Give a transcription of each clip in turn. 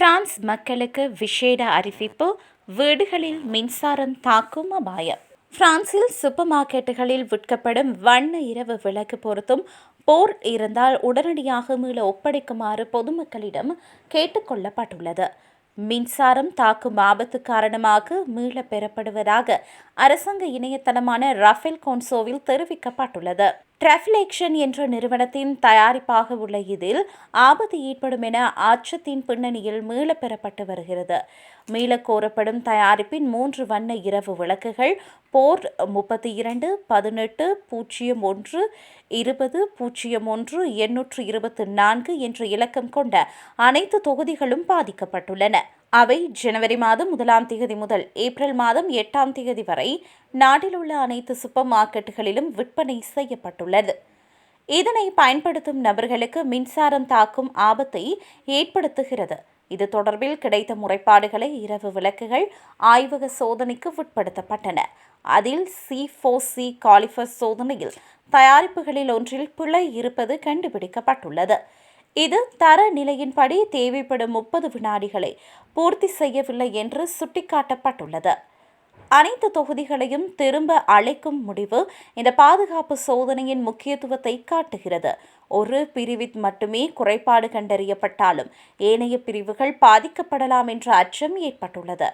France மக்களுக்கு விசேட அறிவிப்பு வீடுகளில் மின்சாரம் தாக்கும் அபாயம். பிரான்சில் சூப்பர் மார்க்கெட்டுகளில் விற்கப்படும் வண்ண இரவு விளக்கு பொருத்தும் போர் இருந்தால் உடனடியாக மீள ஒப்படைக்குமாறு பொதுமக்களிடம் கேட்டுக்கொள்ளப்பட்டுள்ளது மின்சாரம் தாக்கும் ஆபத்து காரணமாக மீள பெறப்படுவதாக அரசாங்க இணையதளமான ரஃபேல் கோன்சோவில் தெரிவிக்கப்பட்டுள்ளது. ட்ரெஃப்லெக்ஷன் என்ற நிறுவனத்தின் தயாரிப்பாக உள்ள இதில் ஆபத்து ஏற்படும் என அச்சத்தின் பின்னணியில் மீளப் பெறப்பட்டு வருகிறது. மீளக் கோரப்படும் தயாரிப்பின் மூன்று வண்ண இரவு விளக்குகள் போர் முப்பத்தி இரண்டு பதினெட்டு பூஜ்ஜியம் ஒன்று இருபது பூஜ்ஜியம் ஒன்று எண்ணூற்று இருபத்தி நான்கு என்ற இலக்கம் கொண்ட அனைத்து தொகுதிகளும் பாதிக்கப்பட்டுள்ளன. அவை ஜனவரி மாதம் முதலாம் தேதி முதல் ஏப்ரல் மாதம் எட்டாம் தேதி வரை நாட்டில் உள்ள அனைத்து சூப்பர் மார்க்கெட்டுகளிலும் விற்பனை செய்யப்பட்டுள்ளது. இதனை பயன்படுத்தும் நபர்களுக்கு மின்சாரம் தாக்கும் ஆபத்தை ஏற்படுத்துகிறது. இது தொடர்பில் கிடைத்த முறைப்பாடுகளை இரவு விளக்குகள் ஆய்வக சோதனைக்கு உட்படுத்தப்பட்டன. அதில் சி ஃபோர் சி காலிஃபர் சோதனையில் தயாரிப்புகளில் ஒன்றில் பிழை இருப்பது கண்டுபிடிக்கப்பட்டுள்ளது. இது தர நிலையின்படி தேவைப்படும் முப்பது வினாடிகளை பூர்த்தி செய்யவில்லை என்று சுட்டிக்காட்டப்பட்டுள்ளது. அனைத்து தொகுதிகளையும் திரும்ப அழைக்கும் முடிவு இந்த பாதுகாப்பு சோதனையின் முக்கியத்துவத்தை காட்டுகிறது. ஒரு பிரிவில் மட்டுமே குறைபாடு கண்டறியப்பட்டாலும் ஏனைய பிரிவுகள் பாதிக்கப்படலாம் என்ற அச்சம் ஏற்பட்டுள்ளது.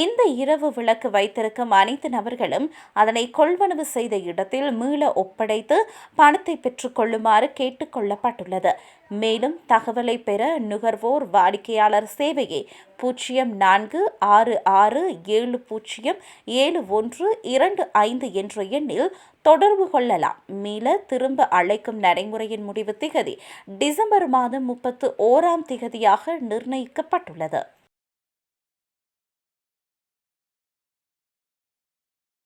இந்த இரவு விளக்கு வைத்திருக்கும் அனைத்து நபர்களும் அதனை கொள்வனவு செய்த இடத்தில் மீள ஒப்படைத்து பணத்தை பெற்றுக்கொள்ளுமாறு கேட்டுக்கொள்ளப்பட்டுள்ளது மேலும் தகவலை பெற நுகர்வோர் வாடிக்கையாளர் சேவையை பூஜ்ஜியம் நான்கு ஆறு ஆறு ஏழு பூஜ்ஜியம் ஏழு ஒன்று இரண்டு ஐந்து என்ற எண்ணில் தொடர்பு கொள்ளலாம். மீள திரும்ப அழைக்கும் நடைமுறையின் முடிவு திகதி டிசம்பர் மாதம் முப்பத்து ஓராம் திகதியாக நிர்ணயிக்கப்பட்டுள்ளது.